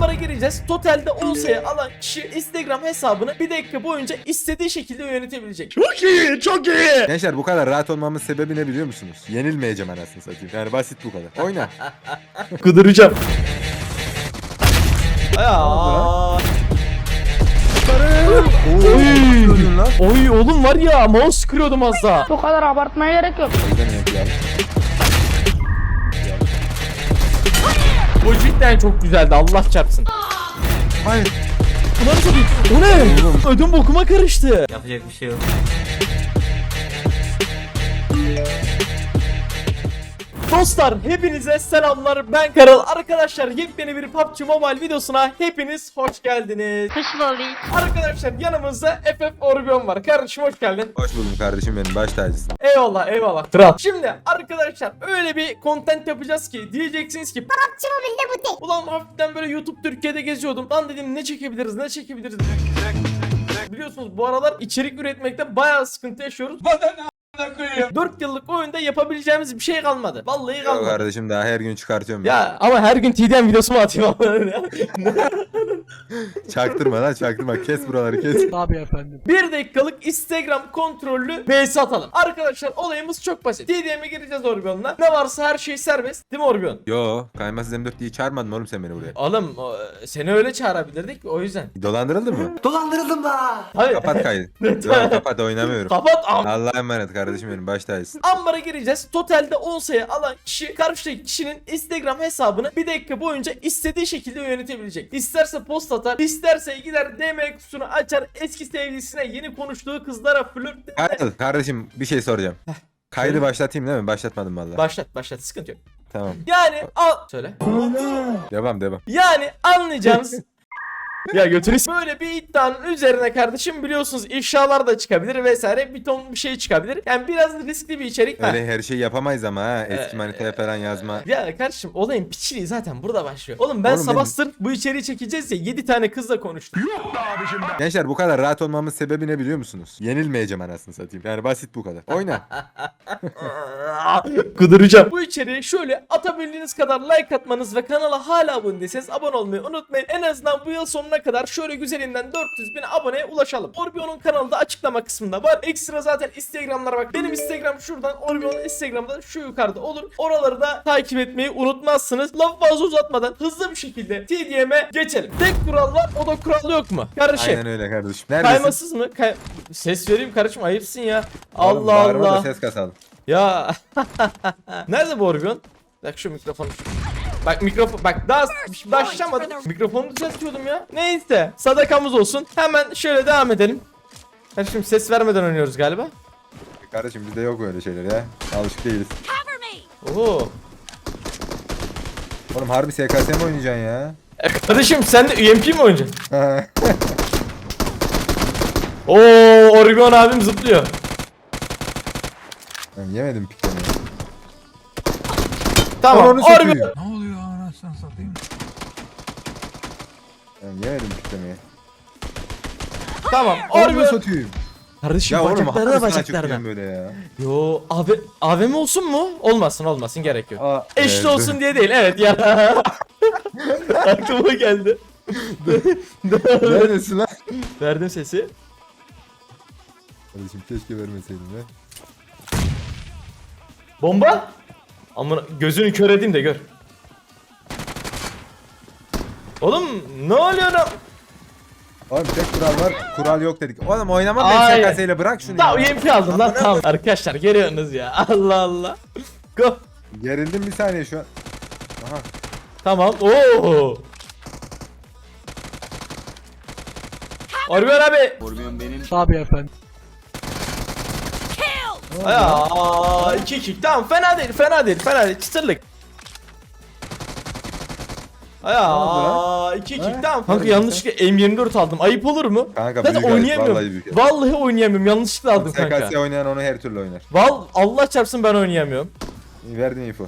Ambara gireceğiz. Totalde 10 sayı alan kişi Instagram hesabını bir dakika boyunca istediği şekilde yönetebilecek. Çok iyi, çok iyi. Gençler bu kadar rahat olmamın sebebi ne biliyor musunuz? Yenilmeyeceğim anasını satayım. Yani basit bu kadar. Oyna. Kıdıracağım. Aa. Oy. Oy oğlum var ya mouse kırıyordum az daha. Bu kadar abartmaya gerek yok. Bu cidden çok güzeldi Allah çarpsın. Hayır. Ulan satayım. O ne? Ödüm bokuma karıştı. Yapacak bir şey yok. Dostlar hepinize selamlar. Ben Karıl Arkadaşlar yepyeni bir PUBG Mobile videosuna hepiniz hoş geldiniz. Kış loli. Arkadaşlar yanımızda FF Orbion var. Kardeşim hoş geldin. Hoş buldum kardeşim benim baş tacısın. Eyvallah eyvallah. Kral. Şimdi arkadaşlar öyle bir content yapacağız ki Diyeceksiniz ki PUBG Mobile'de bu tek. Ulan hafiften böyle YouTube Türkiye'de geziyordum. Lan dedim ne çekebiliriz ne çekebiliriz? Biliyorsunuz bu aralar içerik üretmekte bayağı sıkıntı yaşıyoruz 4 yıllık oyunda yapabileceğimiz bir şey kalmadı Vallahi Yok kalmadı kardeşim daha her gün çıkartıyorum. Ya ama her gün TDM videosu mu atayım ama Çaktırma lan çaktırma. Kes buraları kes. Bir dakikalık Instagram kontrollü BS atalım. Arkadaşlar olayımız çok basit. TDM'e gireceğiz Orbion'la. Ne varsa her şey serbest. Değil mi Orbion? Yo kaymasız M4 diye çağırmadın oğlum sen beni buraya. Oğlum o, seni öyle çağırabilirdik o yüzden. Dolandırıldın mı? Hayır. kapat kaydı. Yok kapat oynamıyorum. Kapat am. Allah'a emanet kardeşim benim baş tacısın. Ambara gireceğiz. Totalde 10 sayı alan kişi karşıdaki kişinin Instagram hesabını bir dakika boyunca istediği şekilde yönetebilecek. İsterse post atar, isterse gider DM kutusunu açar, eski sevgilisine yeni konuştuğu kızlara flört Kaydı kardeşim bir şey soracağım. Kaydı başlatayım değil mi? Başlatmadım valla. Başlat başlat sıkıntı yok. Tamam. Yani al söyle. Devam devam. Yani anlayacağınız Ya götürü böyle bir iddianın üzerine kardeşim biliyorsunuz ifşalar da çıkabilir vesaire bir ton bir şey çıkabilir. Yani biraz riskli bir içerik. Ha. Öyle her şeyi yapamayız ama ha. Eski Ee, manitaya falan yazma. Ya kardeşim olayın piçiliği zaten burada başlıyor. Oğlum ben Oğlum sabah benim- sırf bu içeriği çekeceğiz ya 7 tane kızla konuştum. Gençler bu kadar rahat olmamın sebebi ne biliyor musunuz? Yenilmeyeceğim anasını satayım. Yani basit bu kadar. Oyna. Kuduracağım. Bu içeriği şöyle atabildiğiniz kadar like atmanız ve kanala hala abone değilseniz abone olmayı unutmayın. En azından bu yıl sonuna kadar şöyle güzelinden 400 bin aboneye ulaşalım. Orbion'un kanalı da açıklama kısmında var. Ekstra zaten Instagram'lara bak. Benim Instagram şuradan, Orbion'un Instagram'da şu yukarıda olur. Oraları da takip etmeyi unutmazsınız. Lafı fazla uzatmadan hızlı bir şekilde TDM'e geçelim. Tek kural var o da kural yok mu? Kardeşim. Aynen öyle kardeşim. Neredesin? Kaymasız mı? Kay- Ses vereyim kardeşim ayıpsın ya. Oğlum, Allah Allah. ses kasalım. Ya. Nerede bu Orbion? Bak şu mikrofonu. Bak mikrofon bak daha başlamadım. Mikrofonu düzeltiyordum ya. Neyse sadakamız olsun. Hemen şöyle devam edelim. Kardeşim ses vermeden oynuyoruz galiba. Kardeşim bizde yok öyle şeyler ya. Alışık değiliz. Oo. Oğlum harbi SKS mi oynayacaksın ya? E, kardeşim sen de UMP mi oynayacaksın? Oo Orbion abim zıplıyor. ben yemedim piklemeyi. Tamam Ananı satayım. Ne oluyor anasını satayım? Ben yemedim piklemeyi. Tamam Orada Orbion. satayım. Kardeşim Ya oğlum bacaklarına hangisini bacaklarına. açıklayayım böyle ya? Yo AV, AVM olsun mu? Olmasın olmasın gerek yok. Aa, Eşli evet. olsun diye değil evet ya. Aklıma geldi. Neredesin lan? Verdim sesi. Kardeşim keşke vermeseydim ya. Bomba? Amına gözünü kör edeyim de gör. Oğlum ne oluyor lan? Oğlum tek kural var, kural yok dedik. Oğlum oynama Ay. ben SKS ile bırak şunu Tamam ya. UMP aldım lan tamam. Arkadaşlar görüyorsunuz ya. Allah Allah. Go. Gerildim bir saniye şu an. Aha. Tamam. Oo. Orbiyon abi. Tabii efendim. Aa, iki kick tamam fena değil fena değil fena değil çıtırlık. Aa, iki kick tamam. Kanka yanlışlıkla M24 aldım. Ayıp olur mu? Kanka Zaten büyük oynayamıyorum. vallahi büyük. Vallahi oynayamıyorum. Yanlışlıkla aldım kanka. SKS oynayan onu her türlü oynar. Val Allah çarpsın ben oynayamıyorum. Verdin info.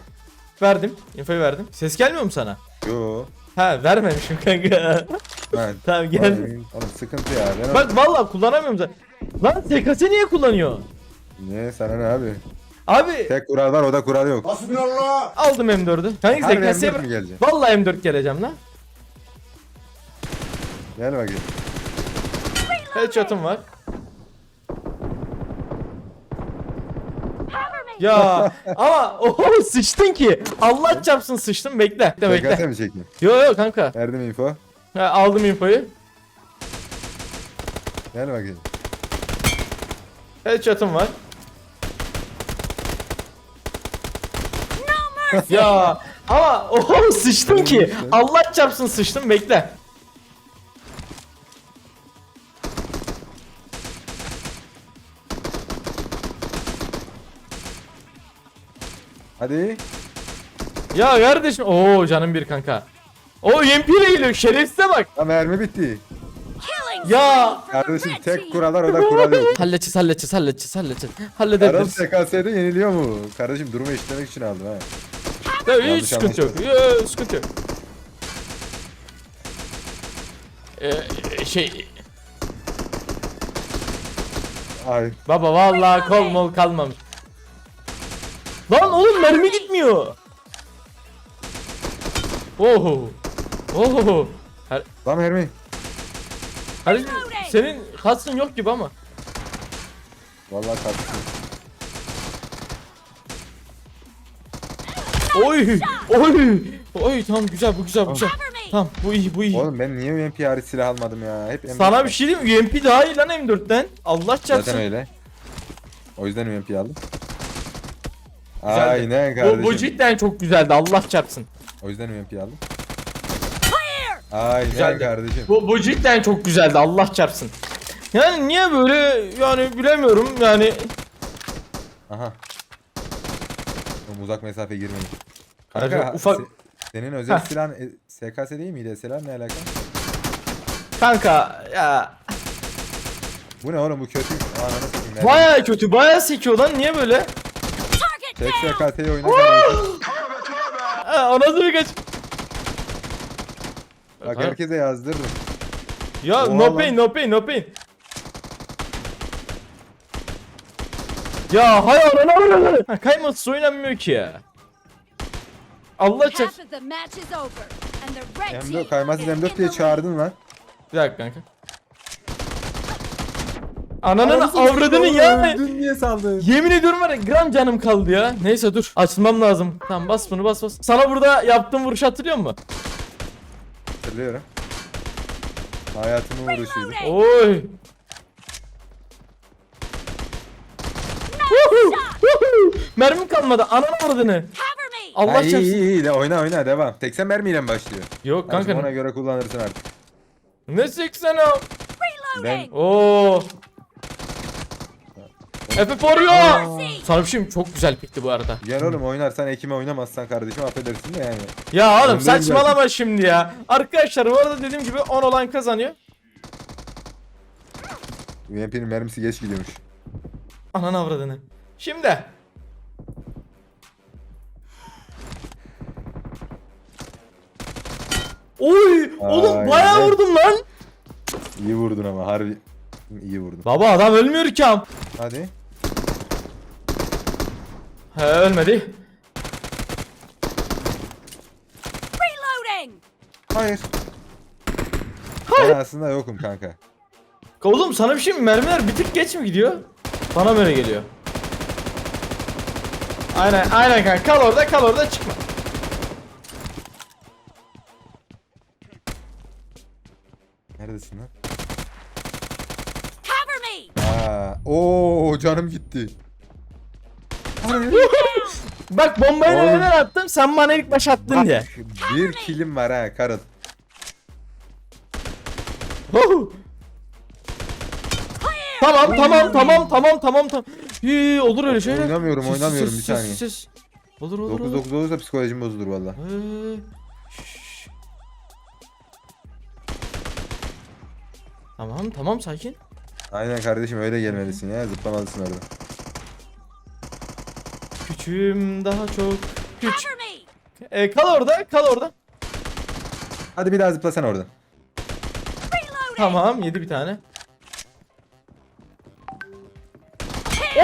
Verdim. Infoyu verdim. Ses gelmiyor mu sana? Yo. Ha vermemişim kanka. Ben. tamam geldi. Oğlum sıkıntı ya. Ben Bak vallahi kullanamıyorum zaten. Lan SKS niye kullanıyor? Ne sana ne abi? Abi Tek kural var o da kural yok. aldım M4'ü. Hangi Harbi SKS'ye M4 mü gelecek? Vallahi M4 geleceğim lan. Gel bakayım. Headshot'ım var. Ya ama oho sıçtın ki. Allah çarpsın sıçtın bekle. Bekle bekle. mi çekeyim? Yo yo kanka. Verdim info. Ha, aldım infoyu. Gel bakayım. Headshot'ım var. Ya ama oho sıçtın ki. Allah çarpsın sıçtın bekle. Hadi. Ya kardeşim oo canım bir kanka. O UMP ile geliyor şerefsize bak. Ha mermi bitti. Ya. Kardeşim tek kurallar o da kural yok. Halledeceğiz halledeceğiz halledeceğiz halledeceğiz. Karım Halledebiliriz. TKS'de yeniliyor mu? Kardeşim durumu eşitlemek için aldım ha. Tabii hiç Yanlış sıkıntı yok. Yo, sıkıntı yok. Ee, şey Ay. baba vallahi kol mol kalmamış. Lan oğlum mermi gitmiyor. Oho. Oho. Her, Lan mermi. her, senin kaskın yok gibi ama. Vallahi kardeşim. Oy. Oy. Oy tamam güzel bu güzel bu güzel. Tamam bu iyi bu iyi. Oğlum ben niye UMP hariç silah almadım ya? Hep M4 Sana bir şey diyeyim mi? UMP daha iyi lan M4'ten. Allah çarpsın. Zaten öyle. O yüzden UMP aldım. Güzeldi. Aynen Bu, kardeşim. bu cidden çok güzeldi Allah çarpsın. O yüzden UMP aldım. Aynen Güzeldi. kardeşim. Bu, bu cidden çok güzeldi Allah çarpsın. Yani niye böyle yani bilemiyorum yani. Aha. Uzak mesafe. Kardeşim, Kanka ufak- se- senin özel Heh. silahın e, SKS değil miydi? SLR ne alaka? Kanka ya Bu ne oğlum bu kötü. Ananı satayım. Baya... kötü baya sekiyor lan niye böyle? Tek SKS'yi oyna kardeşim. Ha, ona dur geç. Bak herkese yazdırdım. Ya Oha no lan. pain no pain no pain. Ya hay. Ha, Kaymasız oynanmıyor ki ya. Allah team M4 kaymasız is in M4 diye çağırdın lan. Bir dakika kanka. Ananın avradını ya. Dün niye saldın? Yemin ediyorum var ya gram canım kaldı ya. Neyse dur açılmam lazım. Tamam bas bunu bas bas. Sana burada yaptığım vuruş hatırlıyor musun? Hatırlıyorum. Hayatımın vuruşuydu. Oy. Mermim kalmadı. Ananı avradını. Allah Ha, iyi çarpsın. iyi iyi de oyna oyna devam. 80 mermiyle mi başlıyor? Yok Kanka. kanka. Ona göre kullanırsın artık. Ne 80 o? Reloading! Oo. Efe şey mi? Çok güzel pikti bu arada. Gel oğlum oynarsan ekime oynamazsan kardeşim affedersin de yani. Ya oğlum Önden saçmalama şimdi ya. Arkadaşlar bu arada dediğim gibi 10 olan kazanıyor. UMP'nin mermisi geç gidiyormuş. Ananı avradını. Şimdi. Oy! Oğlum Aynen. bayağı vurdum lan. İyi vurdun ama harbi iyi vurdun. Baba adam ölmüyor ki am. Hadi. He ölmedi. Reloading! Hayır. Ben aslında yokum kanka. Oğlum sana bir şey mi? Mermiler bir tık geç mi gidiyor? Bana böyle geliyor. Aynen aynen kanka kal orada kal orada çıkma. Neredesin lan? Cover me! Aa, oo canım gitti. Bak bombayı Oğlum. neden attım? Sen bana ilk baş attın diye. Bir kilim var ha karıl. Huhu. Tamam tamam tamam tamam tamam tamam. İyi olur öyle şeyler. Oynamıyorum, Sus, oynamıyorum, bir sus, saniye. sus. Olur olur olur. 9 9 olursa psikolojim bozulur valla. Ee, Tamam tamam sakin. Aynen kardeşim öyle gelmelisin ya zıplamalısın orada. Küçüğüm daha çok me! E, kal orada kal orada. Hadi bir daha zıplasan oradan. Reloading! Tamam yedi bir tane.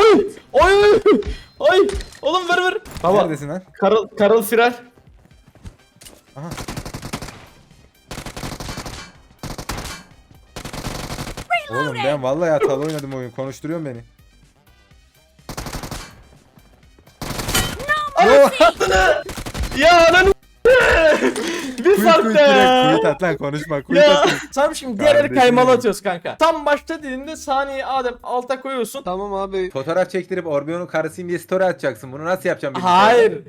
Oy! Oy! Oy! Oğlum ver ver. Baba Neredesin lan? Karıl Karıl firar. Aha. Oğlum ben vallahi hatalı oynadım oyun. Konuşturuyorsun beni. Ya ananı Bir fark kuyut at lan konuşma. Kuyut Ya. Tamam şimdi diğerleri Kardeşim kaymalı atıyoruz kanka. Tam başta dediğinde saniye Adem alta koyuyorsun. Tamam abi. Fotoğraf çektirip Orbion'un karısıyım diye story atacaksın. Bunu nasıl yapacağım bilgisayarda? Hayır.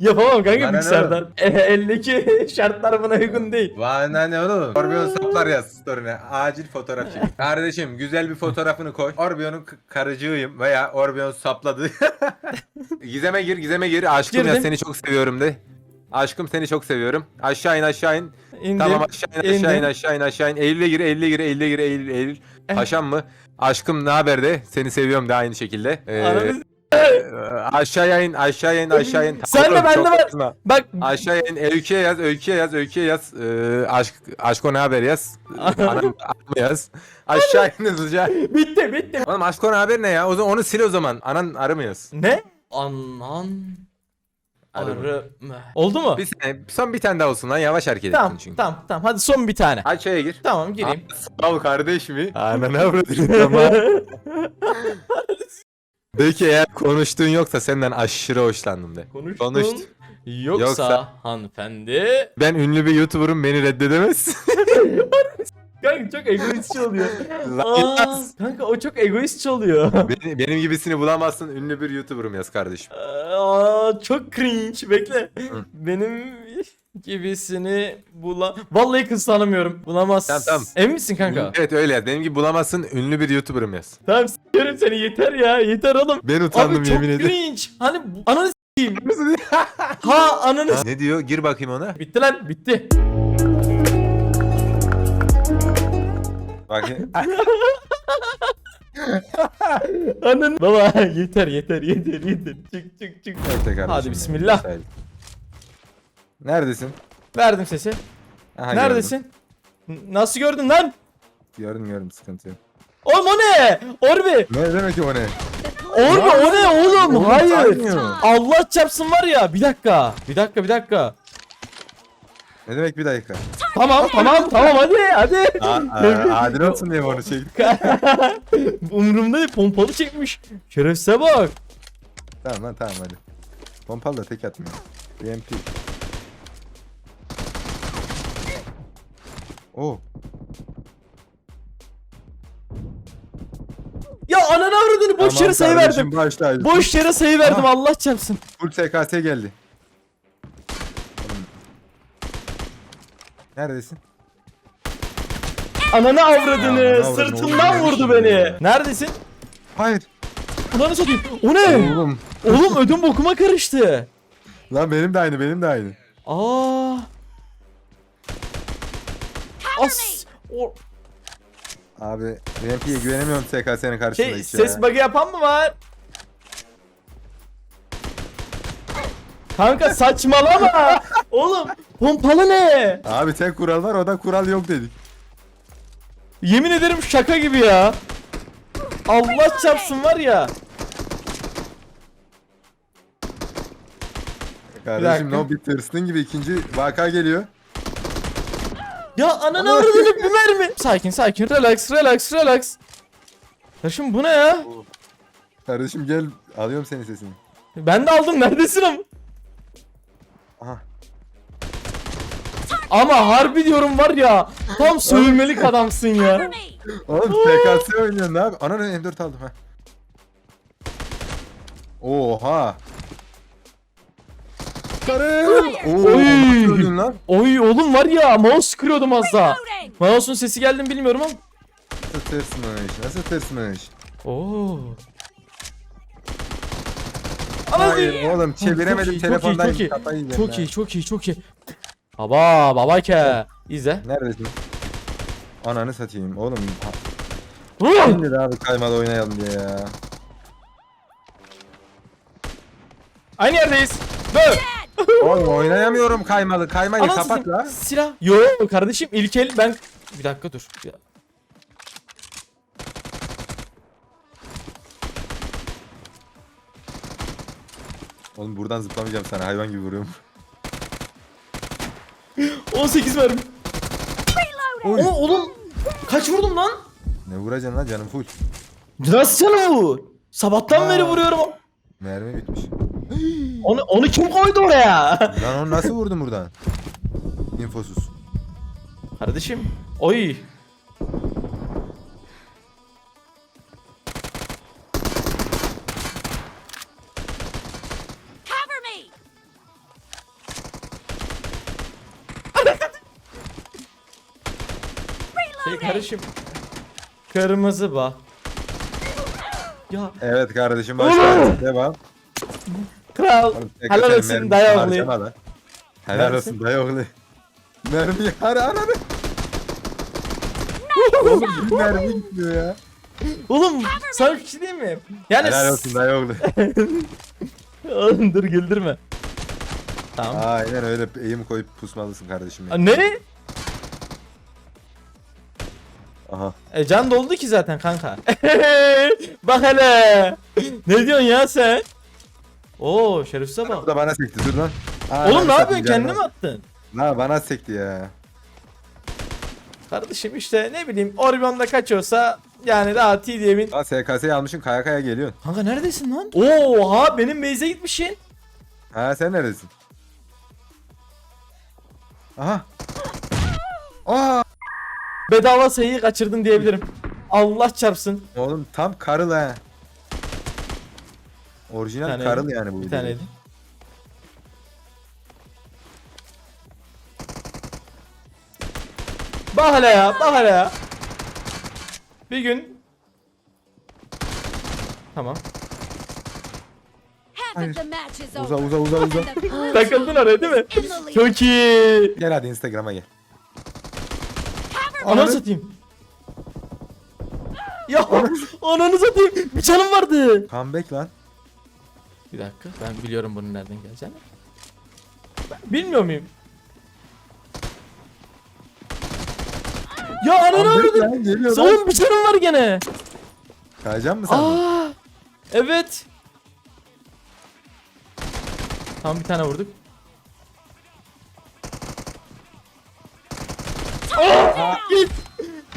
Yapamam kanka Bana ne bilgisayardan. E, eldeki şartlar buna uygun değil. Bana ne oğlum? Orbion saplar yaz story'ne. Acil fotoğraf çek. Kardeşim güzel bir fotoğrafını koy. Orbion'un k- karıcığıyım veya Orbion sapladı. gizeme gir, gizeme gir. Aşkım ya Girdim. seni çok seviyorum de. Aşkım seni çok seviyorum. Aşağı in aşağı in. İndim. Tamam aşağı in aşağı in aşağı in aşağı in. Eylül'e gir, Eylül'e gir, Eylül'e gir, Eylül, Eylül. Eh. Paşam mı? Aşkım ne haber de? Seni seviyorum de aynı şekilde. Ee, aşağıya in, aşağıya in, aşağı in. Sen de bende var. kızma. Bak Aşağıya in, öyküye yaz, öyküye yaz, öyküye yaz. Ee, aşk, aşko ne haber yaz. Anam, yaz. Aşağı in hızlıca. bitti bitti. Oğlum aşko ne haber ne ya? O zaman onu sil o zaman. Anan arı mı yaz? Ne? Anan Arı mı? Oldu mu? Bir saniye, son bir tane daha olsun lan. Yavaş hareket Tamam ettin çünkü. tamam tamam hadi son bir tane. Aşağıya gir. Tamam gireyim. Sağ ol kardeş mi? Ananı avradını tamam. De ki eğer konuştuğun yoksa senden aşırı hoşlandım de. Konuştun. Konuştu. Yoksa, Yoksa- hanımefendi. Ben ünlü bir YouTuber'ım beni reddedemez. Kanka çok egoistçi oluyor. Lan Aa, kanka o çok egoistçi oluyor. benim, benim gibisini bulamazsın ünlü bir YouTuber'ım yaz kardeşim. Aa, çok cringe. Bekle. Benim gibisini bula... Vallahi kız tanımıyorum. Bulamaz. Tamam, tamam. Emin misin kanka? Evet öyle yaz. Benim gibi bulamazsın ünlü bir YouTuber'ım yaz. tamam s**erim seni yeter ya. Yeter oğlum. Ben utandım Abi çok yemin ederim. cringe. Hani bu- ananı s**eyim. ha ananı ne diyor? Gir bakayım ona. Bitti lan bitti. Bak. Ananı... Baba yeter yeter yeter yeter. Çık çık çık. Kardeşim. Hadi bismillah. Neredesin? Verdim sesi. Aha, Neredesin? N- Nasıl gördün lan? Gördüm gördüm, gördüm sıkıntı yok. Oğlum o ne? Orbi. Ne demek o ne? Orbi o ne oğlum? Hayır. Allah çarpsın var ya. Bir dakika. Bir dakika bir dakika. Ne demek bir dakika? Tamam tamam tamam hadi hadi. Aa, adil olsun diye onu çektim? Umurumda değil pompalı çekmiş. Şerefsize bak. Tamam lan tamam hadi. Pompalı da tek atmıyor. BMP. Oo. Ya ananı avradını boş yere sayı verdim. Boş yere sayı verdim. Allah çarpsın. Full SKS geldi. Neredesin? Ananı avradını ananı sırtımdan avradını, vurdu beni. ya. Neredesin? Hayır. Ulanı satayım. O ne? Oğlum. Oğlum ödüm bokuma karıştı. Lan benim de aynı benim de aynı. Aa. As. O Abi BMP'ye güvenemiyorum SKS'nin karşısında şey hiç ses bug'ı yapan mı var? Kanka saçmalama. Oğlum pompalı ne? Abi tek kural var o da kural yok dedik. Yemin ederim şaka gibi ya. Allah çarpsın var ya. Kardeşim no bir tırsın gibi ikinci vaka geliyor. Ya ananı avradını bir mermi. Sakin sakin relax relax relax. Kardeşim bu ne ya? Kardeşim gel alıyorum senin sesini. Ben de aldım neredesin ama? Aha. Ama harbi diyorum var ya tam sövülmelik adamsın ya. Oğlum SKS oynuyorsun ne yap? Ananı M4 aldım ha. Oha. Karım. Oy. lan? Oy oğlum var ya mouse kırıyordum az daha. Mouse'un sesi geldi mi bilmiyorum ama. Nasıl tırsmış? Nasıl tırsmış? Oo. Hayır oğlum Çok iyi, çeviremedim çok iyi, telefondan. çok iyi. Kafayı yiyeceğim Çok ya. iyi çok iyi çok iyi. Baba baba ke. İzle. Neredesin? Ananı satayım oğlum. Şimdi de abi kaymalı oynayalım diye ya. Aynı yerdeyiz. Dön. Oğlum oynayamıyorum kaymalı. Kaymayı Anasını kapat la. Silah. Yo kardeşim ilk el ben. Bir dakika dur. Bir- Oğlum buradan zıplamayacağım sana hayvan gibi vuruyorum. 18 mermi. Oy. O, oğlum Kaç vurdum lan? Ne vuracaksın lan canım full. Nasıl canım bu? Sabahtan Aa. beri vuruyorum. Mermi bitmiş. Onu, onu kim koydu oraya? Lan onu nasıl vurdun buradan? İnfosuz. Kardeşim. Oy. Kardeşim. Kırmızı ba. Ya Evet kardeşim başla. Devam. kral. Helal olsun dayı oğlu. lan. Helal olsun dayı oğlu. Mermi hara ananı. Oğlum bir mermi gitmiyor ya. Oğlum sana bir şey diyeyim mi? Yani Helal olsun dayı oğlu. Oğlum dur güldürme. Tamam. Aynen öyle eğim koyup pusmalısın kardeşim Aa, ya. ne? Aha. E can doldu ki zaten kanka. Bak hele. ne diyorsun ya sen? Oo şerefsize Bu bak. da bana sekti dur lan. Aa, Oğlum ne yapıyorsun? Kendini mi attın? La bana sekti ya. Kardeşim işte ne bileyim Orion'da kaçıyorsa yani daha TDM'in Lan SKS'yi almışsın kaya kaya geliyorsun. Kanka neredesin lan? Oha benim base'e gitmişsin. Ha sen neredesin? Aha. Aa. Bedava sayıyı kaçırdın diyebilirim. Allah çarpsın. Oğlum tam karıl ha. Orijinal Bir tane karıl yedi. yani bu. Bir taneydi. Bak hele ya, bak hele ya. Bir gün Tamam. İs Uza uza uza uza. Takıldın oraya değil mi? Çok iyi. Gel hadi Instagram'a gel. Ananı satayım. Ya ananı satayım. Bir canım vardı. Comeback lan. Bir dakika ben biliyorum bunun nereden geleceğini. Ben bilmiyor muyum? Ya ananı Comeback lan geliyor lan. Oğlum bir canım var gene. Kayacan mı sandın? Aa, evet. Tam bir tane vurduk.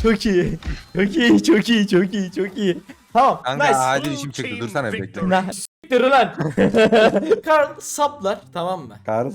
Çok iyi. Çok iyi, çok iyi, çok iyi, çok iyi. Tamam, Kanka nice. acil işim çıktı dursana bekle. Nah, s**tir lan. Karl saplar, tamam mı? Karl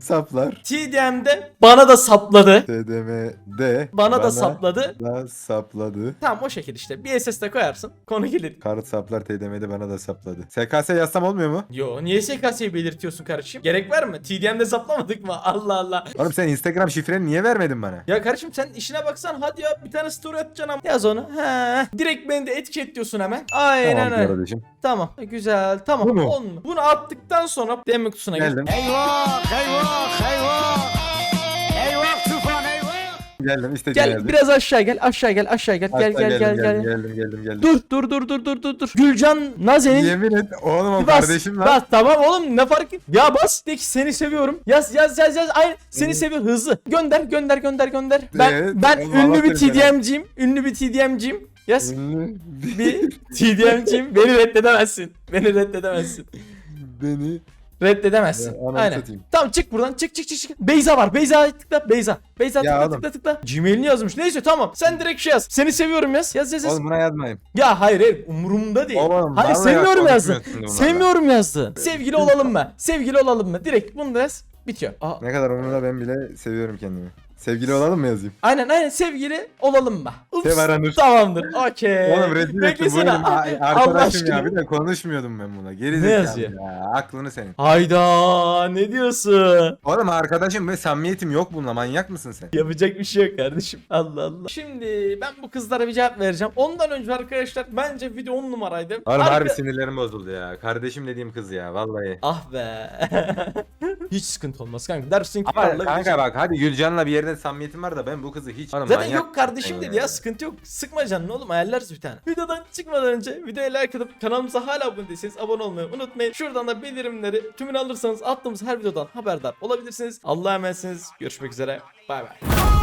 saplar. TDM'de bana da sapladı. TDM'de Bana, da sapladı. da sapladı. Tamam o şekil işte. Bir SS'de koyarsın. Konu gelir. Karl saplar TDM'de bana da sapladı. SKS yazsam olmuyor mu? Yo niye SKS'yi belirtiyorsun kardeşim? Gerek var mı? TDM'de saplamadık mı? Allah Allah. Oğlum sen Instagram şifreni niye vermedin bana? Ya kardeşim sen işine baksan hadi ya bir tane story atacaksın ama. Yaz onu. He. Direkt beni de etiketliyorsun hemen. Aynen Tamam öyle. kardeşim. Tamam. Güzel. Tamam. Bu mu? On mu? Bunu attıktan sonra DM kutusuna gel. Geldim. Eyvah eyvah eyvah. Eyvah tufan eyvah. Geldim istediğin Gel geldim. biraz aşağı gel. Aşağı gel. Aşağı gel. Gel Hatta gel gel geldim, gel. geldim, geldim geldim geldim. Dur dur dur dur dur dur dur. Gülcan Nazen'in Yemin et oğlum o bas, kardeşim lan. Bas tamam oğlum ne fark et. Ya bas de ki seni seviyorum. Yaz yaz yaz yaz. Ay seni seviyorum hızlı. Gönder gönder gönder gönder. Ben Evet, ben oğlum, ünlü bir seni TDM'ciyim. Ünlü bir TDM'ciyim. Yaz. Bir TDM'ciyim. Beni reddedemezsin. Beni reddedemezsin. beni Reddedemezsin. Ya, Aynen. satayım. Tamam çık buradan. Çık çık çık çık. Beyza var. Beyza'ya tıkla. Beyza. Beyza Ya tıkla oğlum. tıkla tıkla. Gmail'ini yazmış. Neyse tamam. Sen direkt şey yaz. Seni seviyorum yaz. Yaz yaz yaz. Oğlum buna yazmayayım. Ya hayır hayır umurumda değil. Oğlum, hayır bak, yazdın. Sevmiyorum yazdın. Sevgili olalım mı? Sevgili olalım mı? Direkt bunu da yaz. Bitiyor. Aa, Ne kadar umurumda ben bile seviyorum kendimi. Sevgili olalım mı yazayım? aynen aynen sevgili olalım mı? Ups, Sev aranır. Tamamdır. Okey. Oğlum rezil ettim bu Beklesene. Allah arkadaşım ya bir de konuşmuyordum ben buna. Geri Ne zekalı yazıyor? ya. Aklını senin. Hayda ne diyorsun? Oğlum arkadaşım ve samimiyetim yok bununla manyak mısın sen? Yapacak bir şey yok kardeşim. Allah Allah. Şimdi ben bu kızlara bir cevap vereceğim. Ondan önce arkadaşlar bence video 10 numaraydı. Oğlum Arka- harbi sinirlerim bozuldu ya. Kardeşim dediğim kız ya vallahi. Ah be. Hiç sıkıntı olmaz kanka. Dersin ki Ama Karla kanka bak hadi Gülcan'la bir yerden samimiyetim var da ben bu kızı hiç... Oğlum, Zaten manyak yok kardeşim dedi ya sıkıntı yok. Sıkma canını oğlum ayarlarız bir tane. Videodan çıkmadan önce videoya like atıp kanalımıza hala abone değilseniz abone olmayı unutmayın. Şuradan da bildirimleri tümünü alırsanız attığımız her videodan haberdar olabilirsiniz. Allah'a emanetsiniz. Görüşmek üzere. Bay bay.